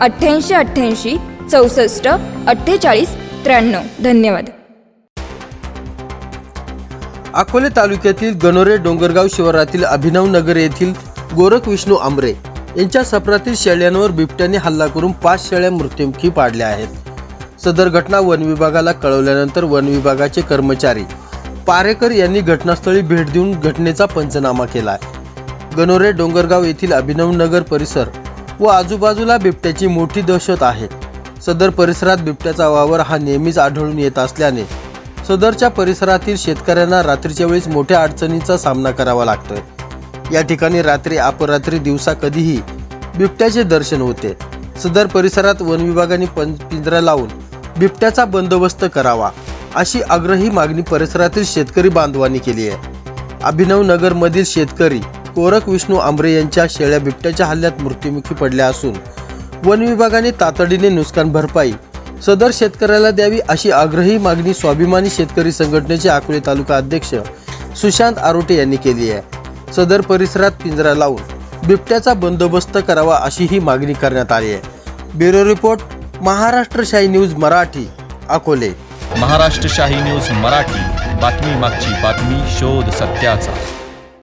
अठ्ठ्याऐंशी अठ्ठ्याऐंशी चौसष्ट अठ्ठेचाळीस त्र्याण्णव. धन्यवाद. अकोले तालुक्यातील गणोरे डोंगरगाव शिवारातील अभिनव नगर येथील गोरख विष्णू आंबरे यांच्या सप्रातील शेळ्यांवर बिबट्याने हल्ला करून पाच शेळ्या मृत्युमुखी पाडल्या आहेत. सदर घटना वन विभागाला कळवल्यानंतर वन विभागाचे कर्मचारी पारेकर यांनी घटनास्थळी भेट देऊन घटनेचा पंचनामा केला गणोरे डोंगरगाव येथील अभिनव नगर परिसर व आजूबाजूला बिबट्याची मोठी दहशत आहे. सदर परिसरात बिबट्याचा वावर हा नेहमीच आढळून येत असल्याने सदरच्या परिसरातील शेतकऱ्यांना रात्रीच्या वेळेस मोठ्या अडचणींचा सामना करावा लागतोय. या ठिकाणी रात्री अपरात्री दिवसा कधीही बिबट्याचे दर्शन होते. सदर परिसरात वन विभागाने पिंजरा लावून बिबट्याचा बंदोबस्त करावा अशी आग्रही मागणी परिसरातील शेतकरी बांधवांनी केली आहे. अभिनव नगरमधील शेतकरी कोरक विष्णू आंबरे यांच्या शेळ्या बिबट्याच्या हल्ल्यात मृत्युमुखी पडल्या असून वन विभागाने तातडीने नुकसान भरपाई सदर शेतकऱ्याला द्यावी अशी आग्रही मागणी स्वाभिमानी शेतकरी संघटनेचे अकोले तालुका अध्यक्ष सुशांत आरोटे यांनी केली आहे. सदर परिसरात पिंजरा लावून बिबट्याचा बंदोबस्त करावा अशी ही मागणी करण्यात आली आहे. Bureau report Maharashtrashahi news Marathi Akole. Maharashtrashahi news Marathi बातमी मागची बातमी शोध सत्याचा.